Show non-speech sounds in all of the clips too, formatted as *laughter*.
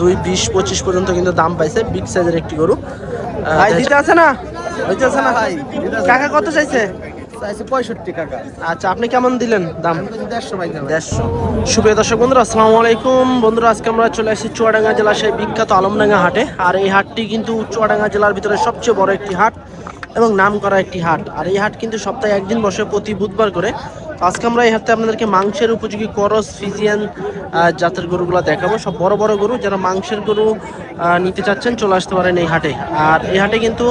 দুই বিশ পঁচিশ পর্যন্ত কিন্তু দাম পাইছে বিগ সাইজের একটি গরু। ভাই দিতে আছে না? হইতে আছে না? ভাই কাকা কত চাইছে? আচ্ছা আপনি কেমন দিলেন দাম? দেড়শো সুপ্রিয় দর্শক বন্ধুরা আসসালামু আলাইকুম। বন্ধুরা আজকে আমরা চলে আসছি চুয়াডাঙ্গা জেলার সেই বিখ্যাত আলমডাঙ্গা হাটে। আর এই হাটটি কিন্তু চুয়াডাঙ্গা জেলার ভিতরে সবচেয়ে বড় একটি হাট এবং নাম করা একটি হাট। আর এই হাট কিন্তু সপ্তাহে একদিন বসে প্রতি বুধবার করে। আজকে আমরা এই হাটে আপনাদেরকে মাংসের উপযোগী করস, ফিজিয়ান জাতের গরুগুলো দেখাবো। সব বড় বড় গরু, যারা মাংসের গরু নিতে চাচ্ছেন, চলে আসতে পারেন এই হাটে। আর এই হাটে কিন্তু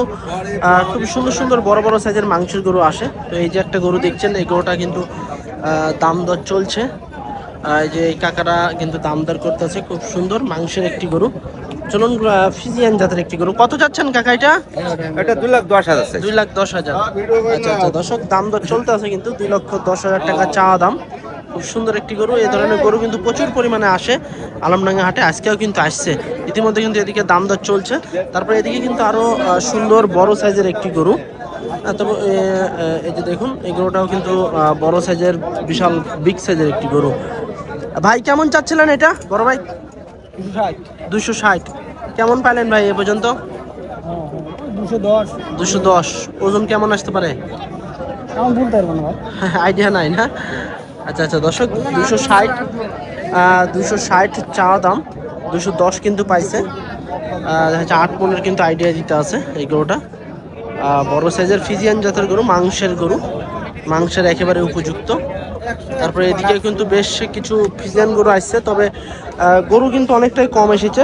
খুব সুন্দর সুন্দর বড় বড় সাইজের মাংসের গরু আসে। তো এই যে একটা গরু দেখছেন, এই গরুটা কিন্তু দাম দর চলছে। এই যে কাকারা কিন্তু দাম দর করতেছে, খুব সুন্দর মাংসের একটি গরু। চলুন ফিজিয়ান জাতের একটি গরু। কত যাচ্ছেন কাকা এটা? এটা দুই লাখ দশ হাজার দুই লাখ দশ হাজার। আচ্ছা আচ্ছা দর্শক দাম দর চলতে আছে কিন্তু দুই লক্ষ দশ হাজার টাকা চাওয়া দাম। খুব সুন্দর একটি গরু এই ধরনের গরু কিন্তু প্রচুর পরিমাণে আসে আলমডাঙ্গা হাটে আজকেও কিন্তু আসছে। ইতিমধ্যে কিন্তু এদিকে দাম দর চলছে। তারপরে এদিকে কিন্তু আরও আহ, সুন্দর বড় সাইজের একটি গরু। তবে এই যে দেখুন এই গরুটাও কিন্তু বড় সাইজের বিশাল বিগ সাইজের একটি গরু। ভাই কেমন চাচ্ছিলেন এটা? বড় ভাই? দুশো ষাট। কেমন পাইলেন ভাই এ পর্যন্ত? দুশো দশ। ওজন কেমন আসতে পারে? আইডিয়া *laughs* নাই না? আচ্ছা আচ্ছা দর্শক দুশো ষাট দুশো ষাট চাওয়া দাম দুশো দশ কিন্তু পাইছে। যাচ্ছে আট পনেরো কিন্তু আইডিয়া দিতে আছে এই গরুটা। বড় সাইজের ফিজিয়ান জাতের গরু মাংসের গরু মাংসের একেবারে উপযুক্ত। তারপরে এদিকে কিন্তু বেশ কিছু ফিজিয়ান গরু আসছে তবে গরু কিন্তু অনেকটাই কম এসেছে।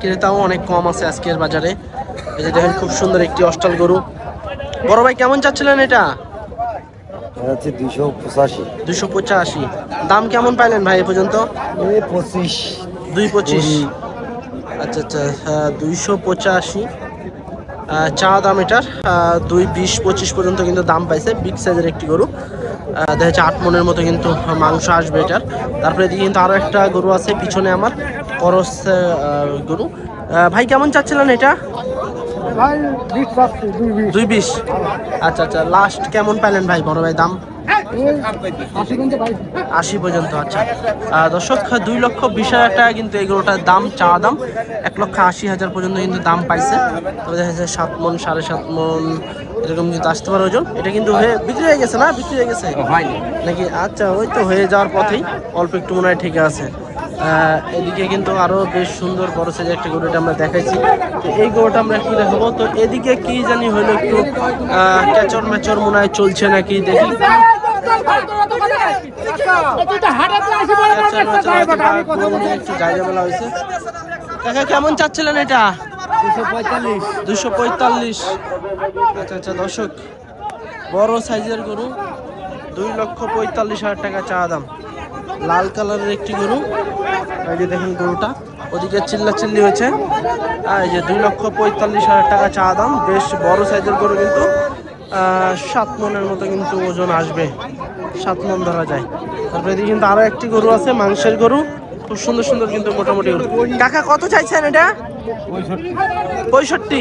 ক্রেতাও অনেক কম আছে আজকের বাজারে। এই যে দেখেন খুব সুন্দর একটি অস্টাল গরু। বড় ভাই কেমন চাচ্ছিলেন এটা? হচ্ছে দুশো পঁচাশি। দুশো পঁচাশি। দাম কেমন পাইলেন ভাই এ পর্যন্ত? পঁচিশ। দুই পঁচিশ। আচ্ছা আচ্ছা দুইশো পঁচাশি। চা দাম এটার। দুই বিশ পঁচিশ পর্যন্ত কিন্তু দাম পাইছে বিগ সাইজের একটি গরু। দেখা যাচ্ছে আট মনের মতো কিন্তু মাংস আসবে এটার। তারপরে এদিকে কিন্তু আরও একটা গরু আছে পিছনে আমার। করস গরু। ভাই কেমন চাচ্ছিলেন এটা? দুই বিশ। আচ্ছা আচ্ছা লাস্ট কেমন পাইলেন ভাই? বড় ভাই দাম? আশি পর্যন্ত আচ্ছা। দর্শক দুই লক্ষ বিশ হাজার টাকা কিন্তু এই গরুটার দাম চাওয়া দাম। এক লক্ষ আশি হাজার পর্যন্ত কিন্তু দাম পাইছে। তবে দেখা যাচ্ছে সাত মন সাড়ে সাত মন এরকম কিন্তু আসতে পারে ওজন। এটা কিন্তু হয়ে বিক্রি হয়ে গেছে না? বিক্রি হয়ে গেছে? হয়নি। নাকি? আচ্ছা ওই তো হয়ে যাওয়ার পথেই অল্প একটু মনে হয় ঠিক আছে। এদিকে কিন্তু আরও বেশ সুন্দর বড় সাইজের একটা গরু এটা আমরা দেখাইছি। তো এই গরুটা আমরা একটু দেখাবো? তো এদিকে কি জানি হলো একটু ক্যাচর ম্যাচর মনে হয় চলছে নাকি, দেখি। কেমন চাচ্ছিলেন এটা? দুশো পঁয়তাল্লিশ। আচ্ছা আচ্ছা দর্শক, বড় সাইজের গরু, দুই লক্ষ পঁয়তাল্লিশ হাজার টাকা চা দাম। লাল কালারের একটি গরু। এই যে দেখেন গরুটা। ওদিকে চিল্লা চিল্লি হয়েছে এই যে দুই লক্ষ পঁয়তাল্লিশ হাজার টাকা চা দাম। বেশ বড় সাইজের গরু কিন্তু। সাত মনের মতো কিন্তু ওজন আসবে। সাত মন ধরা যায়। তারপরে এদিকে কিন্তু আরও একটি গরু আছে, মাংসের গরু। খুব সুন্দর সুন্দর কিন্তু মোটামুটি গরু। কাকা, কত চাইছেন এটা? পঁয়ষট্টি।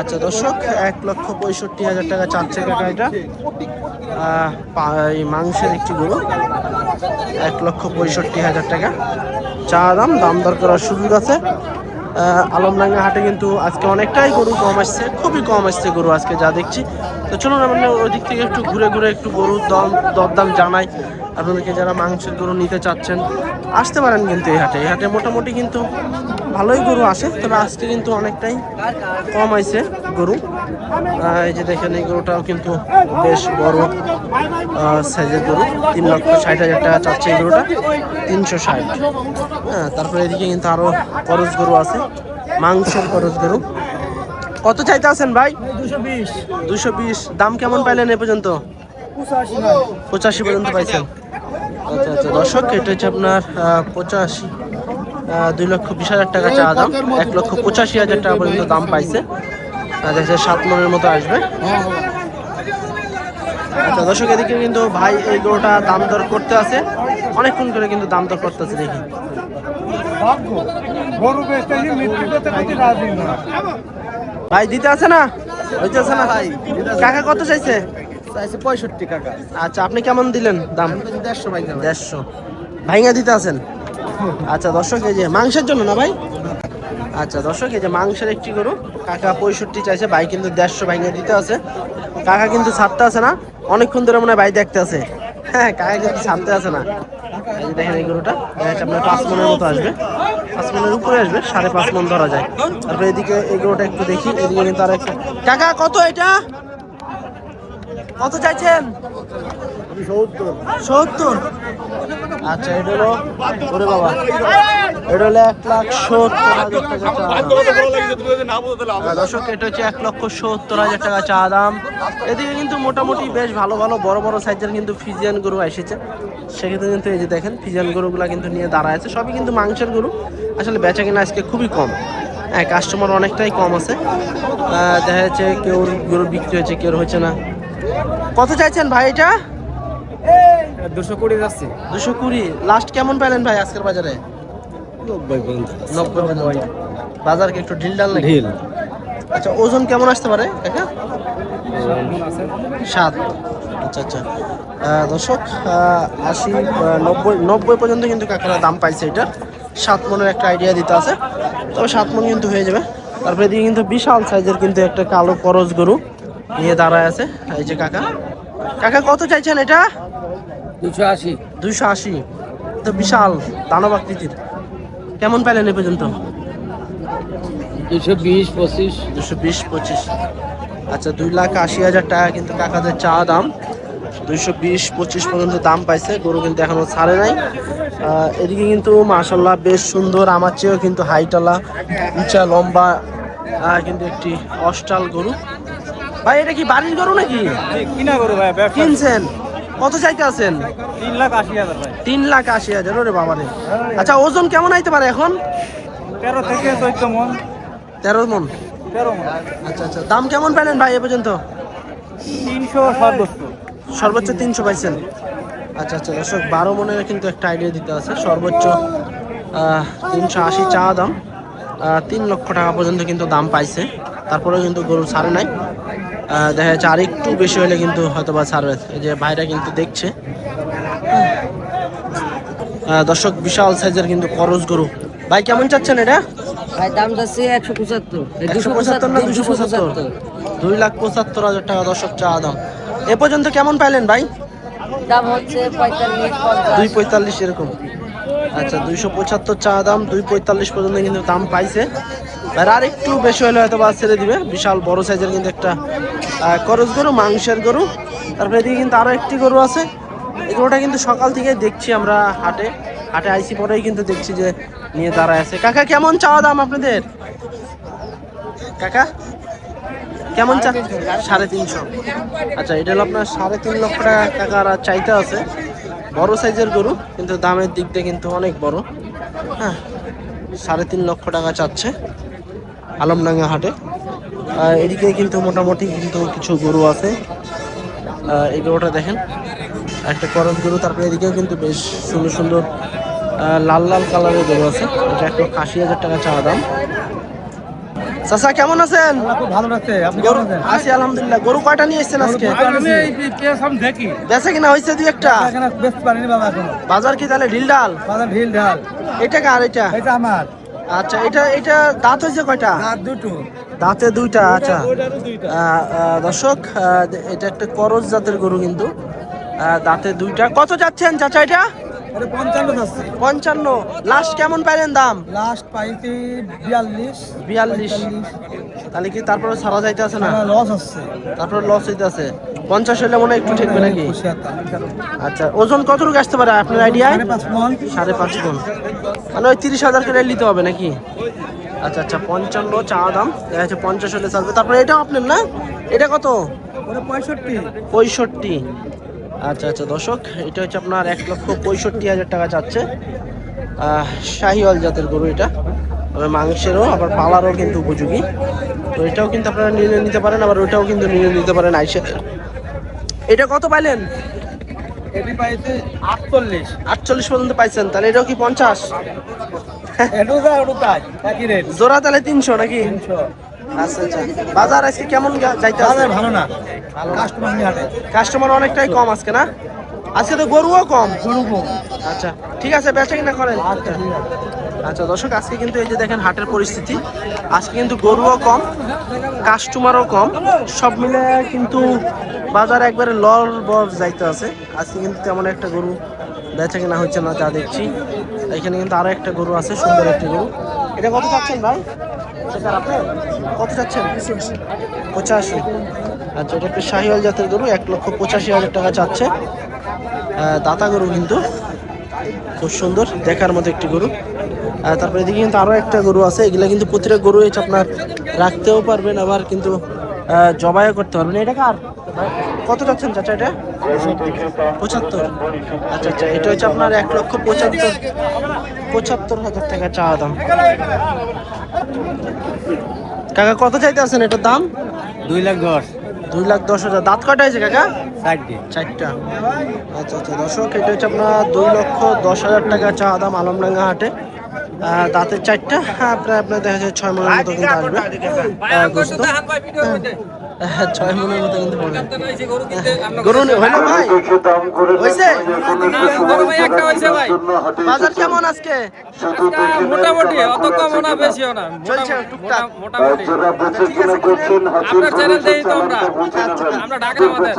আচ্ছা দর্শক, এক লক্ষ পঁয়ষট্টি হাজার টাকা চাচ্ছে কাকা এটা। এই মাংসের একটি গরু, এক লক্ষ পঁয়ষট্টি হাজার টাকা। চা দাম দাম দর করার সুযোগ আছে। আলমডাঙ্গা হাটে কিন্তু আজকে অনেকটাই গরু কম আসছে, খুবই কম আসছে গরু আজকে যা দেখছি। তো চলুন, আমরা ওই দিক থেকে একটু ঘুরে ঘুরে একটু গরুর দাম, দরদাম জানাই। আপনাদেরকে যারা মাংসের গরু নিতে চাচ্ছেন, আসতে পারেন কিন্তু এই হাটে। এই হাটে মোটামুটি কিন্তু ভালোই গরু আসে, তবে আজকে কিন্তু অনেকটাই কম আইছে গরু। এই যে দেখেন, এই গরুটাও কিন্তু বেশ বড় সাইজের গরু। তিন লক্ষ ষাট হাজার টাকা চাচ্ছে এই গরুটা, তিনশো ষাট। হ্যাঁ তারপরে এদিকে কিন্তু আরও খরচ গরু আছে, মাংসের খরচ গরু। কত চাইতে আছেন ভাই? দুশো বিশ। দাম কেমন পাইলেন এ পর্যন্ত? পঁচাশি পর্যন্ত পাইছেন। আচ্ছা আচ্ছা দর্শক, এটা হচ্ছে আপনার পঁচাশি। দুই লক্ষ বিশ হাজার টাকা চা দাম। এক লক্ষ পঁচাশি হাজার টাকা পর্যন্ত দাম পাইছে। দেখা সাত মনের মতো আসবে। আচ্ছা দর্শক এদিকে কিন্তু ভাই এই গরুটা দাম দর করতে আছে। অনেকক্ষণ করে কিন্তু দাম দর দেখি। পেতে রাজি না ভাই দিতে আছে না? আছে না? ভাই কাকা কত চাইছে? চাইছে পঁয়ষট্টি টাকা আচ্ছা আপনি কেমন দিলেন দাম? দেড়শো ভাই। দেড়শো। ভাইঙ্গা দিতে আছেন? আচ্ছা দর্শক, এই যে মাংসের জন্য না ভাই? আচ্ছা দর্শক, এই যে মাংসের একটি গরু। কাকা পঁয়ষট্টি চাইছে, ভাই কিন্তু দেড়শো ভাঙিয়ে দিতে আছে। কাকা কিন্তু ছাড়তে আছে না, অনেকক্ষণ ধরে মনে হয় ভাই দেখতে আছে। হ্যাঁ কাকা কিন্তু ছাড়তে আছে না। দেখেন এই গরুটা আপনার পাঁচ মনের মতো আসবে। পাঁচ মনের উপরে আসবে, সাড়ে পাঁচ মন ধরা যায়। তারপরে এদিকে এই গরুটা একটু দেখি, এদিকে কিন্তু আর একটা কাকা, কত এটা? কত চাইছেন? সত্তর। আচ্ছা এটা হলো, ওরে বাবা, এটা হলো এক লাখ সত্তর হাজার চা দর্শক, এটা হচ্ছে এক লক্ষ সত্তর হাজার টাকা চা দাম। এদিকে কিন্তু মোটামুটি বেশ ভালো ভালো, বড় বড় সাইজের কিন্তু ফিজিয়ান গরু এসেছে। সেক্ষেত্রে কিন্তু এই যে দেখেন, ফিজিয়ান গরুগুলা কিন্তু নিয়ে দাঁড়ায় আছে। সবই কিন্তু মাংসের গরু। আসলে বেচা কিনা আজকে খুবই কম। হ্যাঁ কাস্টমার অনেকটাই কম আছে। দেখা যাচ্ছে কেউ গরু বিক্রি হয়েছে, কেউ হচ্ছে না। কত চাইছেন ভাই এটা? দুশো কুড়ি যাচ্ছে। দুশো কুড়ি। লাস্ট কেমন পেলেন ভাই আজকের বাজারে? নব্বই নব্বই বাজার কি একটু ঢিল ডাল ঢিল। আচ্ছা ওজন কেমন আসতে পারে? কাকা সাত। আচ্ছা আচ্ছা। দর্শক আশি নব্বই নব্বই পর্যন্ত কিন্তু কাকারা দাম পাইছে এটা। সাত মনের একটা আইডিয়া দিতে আছে। তবে সাত মন কিন্তু হয়ে যাবে। তারপরে এদিকে কিন্তু বিশাল সাইজের কিন্তু একটা কালো করজ গরু। নিয়ে দাঁড়ায় আছে এই যে কাকা। কাকা কত চাইছেন এটা? দুশো আশি। দুইশো আশি। তো বিশাল দানব আকৃতির। কেমন পেলেন এ পর্যন্ত? দুশো বিশ পঁচিশ। দুশো বিশ পঁচিশ। আচ্ছা দুই লাখ আশি হাজার টাকা কিন্তু কাকাদের চা দাম। দুইশো বিশ পঁচিশ পর্যন্ত দাম পাইছে গরু কিন্তু এখনও ছাড়ে নাই। এদিকে কিন্তু মাশাল্লাহ বেশ সুন্দর আমার চেয়েও কিন্তু হাইটালা উঁচা লম্বা কিন্তু একটি অস্টাল গরু। ভাই এটা কি বাড়ির গরু নাকি? কিনা করো ভাই কিনছেন? কত চাইতে আছেন? তিন লাখ আশি হাজার ভাই। তিন লাখ আশি হাজার ওরে বাবারে। আচ্ছা ওজন কেমন আইতে পারে এখন? তেরো থেকে চোদ্দ মন। তেরো মন। তেরো মন। আচ্ছা আচ্ছা দাম কেমন পেলেন ভাই এ পর্যন্ত? তিনশো সর্বোচ্চ। সর্বোচ্চ তিনশো পাইছেন। আচ্ছা আচ্ছা দর্শক বারো মনের কিন্তু একটা আইডিয়া দিতে আছে। সর্বোচ্চ তিনশো আশি চা দাম। তিন লক্ষ টাকা পর্যন্ত কিন্তু দাম পাইছে। তারপরেও কিন্তু গরু ছাড়ে নাই। দেখা যাচ্ছে আর একটু বেশি হলে কিন্তু হয়তো বা ছাড়বে। এই যে ভাইরা কিন্তু দেখছে। দর্শক বিশাল সাইজের কিন্তু করজ গরু। ভাই কেমন চাচ্ছেন এটা? ভাই দাম যাচ্ছে একশো পঁচাত্তর। একশো পঁচাত্তর না দুশো পঁচাত্তর? দুই লাখ পঁচাত্তর হাজার টাকা দর্শক চা দাম। এ পর্যন্ত কেমন পাইলেন ভাই? দাম হচ্ছে দুই পঁয়তাল্লিশ এরকম। আচ্ছা দুইশো পঁচাত্তর চা দাম দুই পঁয়তাল্লিশ পর্যন্ত কিন্তু দাম পাইছে। আর একটু বেশি হলে হয়তো বা ছেড়ে দিবে। বিশাল বড় সাইজের কিন্তু একটা করজ গরু, মাংসের গরু, তারপরে এদিকে কিন্তু আরও একটি গরু আছে। এই গরুটা কিন্তু সকাল থেকে দেখছি আমরা হাটে। হাটে আইসি পরেই কিন্তু দেখছি যে নিয়ে দাঁড়ায় আছে। কাকা, কেমন চাওয়া দাম আপনাদের? কাকা, কেমন চা সাড়ে তিনশো। আচ্ছা এটা হলো আপনার সাড়ে তিন লক্ষ টাকা টাকার চাইতে আছে। বড় সাইজের গরু, কিন্তু দামের দিক দিয়ে কিন্তু অনেক বড়। হ্যাঁ সাড়ে তিন লক্ষ টাকা চাচ্ছে আলমডাঙ্গা হাটে। এদিকে কিন্তু মোটামুটি কিন্তু কিছু গরু আছে। এই গরুটা দেখেন একটা করজ গরু তারপরে এদিকেও কিন্তু বেশ সুন্দর সুন্দর লাল লাল কালারের গরু আছে। এটা একটু আশি হাজার টাকা চাওয়া দাম। চাচা কেমন আছেন? ভালো লাগছে আছি আলহামদুলিল্লাহ। গরু কয়টা নিয়ে এসেছেন আজকে? বেচা কিনা হয়েছে দুই একটা? বাজার কি তাহলে ঢিল ডাল ঢিল এটা কার এটা? এটা আমার। আচ্ছা এটা এটা দাঁত হয়েছে কয়টা? দুটো। দাঁতে দুইটা আচ্ছা। দর্শক এটা একটা করজ জাতের গরু কিন্তু। দাঁতে দুইটা। কত যাচ্ছেন চাচা এটা? পঞ্চান্ন লাস্ট কেমন পাইলেন দাম? লাস্ট পাইতে বিয়াল্লিশ। বিয়াল্লিশ। তাহলে কি তারপরে সারা যাইতে আছে না? লস হচ্ছে তারপরে লস হইতে আছে। পঞ্চাশ হলে মনে একটু ঠেকবে নাকি? আচ্ছা ওজন কতটুকু আসতে পারে আপনার আইডিয়ায় সাড়ে পাঁচ সাড়ে পাঁচ গুণ মানে ওই তিরিশ হাজার করে নিতে হবে নাকি? আচ্ছা আচ্ছা পঞ্চান্ন চা দাম। দেখা যাচ্ছে পঞ্চাশ হলে চলবে তারপরে এটাও আপনার না? এটা কত? পঁয়ষট্টি। পঁয়ষট্টি। আচ্ছা আচ্ছা দর্শক এটা হচ্ছে আপনার এক লক্ষ পঁয়ষট্টি হাজার টাকা চাচ্ছে শাহিওয়াল জাতের গরু এটা। তবে মাংসেরও আবার পালারও কিন্তু উপযোগী। তো এটাও কিন্তু আপনারা নিয়ে নিতে পারেন আবার ওইটাও কিন্তু নিয়ে নিতে পারেন আইসে। এটা কত পাইলেন? এটি আটচল্লিশ। আটচল্লিশ পর্যন্ত পাইছেন তাহলে এটাও কি পঞ্চাশ? জোড়া তাহলে তিনশো নাকি? তিনশো। আচ্ছা আচ্ছা। বাজার আজকে কেমন যাইতে বাজার ভালো না। কাস্টমার কাস্টমার অনেকটাই কম আজকে না? আজকে তো গরুও কম। গরু কম। আচ্ছা ঠিক আছে বেচা কিনা করেন। আচ্ছা আচ্ছা দর্শক আজকে কিন্তু এই যে দেখেন হাটের পরিস্থিতি। আজকে কিন্তু গরুও কম কাস্টমারও কম। সব মিলে কিন্তু বাজারে একবারে লর বর যাইতে আছে। আজকে কিন্তু তেমন একটা গরু বেচা কেনা হচ্ছে না যা দেখছি। এখানে কিন্তু আরও একটা গরু আছে সুন্দর একটা গরু। এটা কত চাচ্ছেন ভাই? কত চাচ্ছেন? পঁচাশি। আচ্ছা এটা একটু শাহিওয়াল জাতের গরু, এক লক্ষ পঁচাশি হাজার টাকা চাচ্ছে। দাতা গরু কিন্তু। খুব সুন্দর, দেখার মতো একটি গরু। তারপরে এদিকে কিন্তু আরও একটা গরু আছে। এগুলা কিন্তু প্রতিটা গরু হচ্ছে আপনার রাখতেও পারবেন, আবার কিন্তু জবাইও করতে পারবেন। এটা কার? কত যাচ্ছেন চাচা এটা? পঁচাত্তর। আচ্ছা আচ্ছা এটা হচ্ছে আপনার এক লক্ষ পঁচাত্তর পঁচাত্তর হাজার টাকা চা দাম। কাকা কত চাইতে আছেন এটার দাম? দুই লাখ দশ। দুই লাখ দশ হাজার। দাঁত কটা হয়েছে কাকা? চারটি। চারটা। আচ্ছা আচ্ছা দর্শক এটা হচ্ছে আপনার দুই লক্ষ দশ হাজার টাকা চা দাম আলমডাঙ্গা হাটে। দাঁতের চারটা হ্যাঁ প্রায় আপনার দেখা যায় ছয় মনের মতো কিন্তু আসবে। গোস্ত। হ্যাঁ, ছয় মনের মতো কিন্তু পড়বে গরু নে- হইল ভাই? হয়েছে? বাজার কেমন আজকে? মোটামুটি অত কমও না বেশিও না চলছে টুকটাক। মোটামুটি আচ্ছা, ঠিক আছে আপনার চ্যানেল দেখি তো আমরা। আমরা ঢাকা আমাদের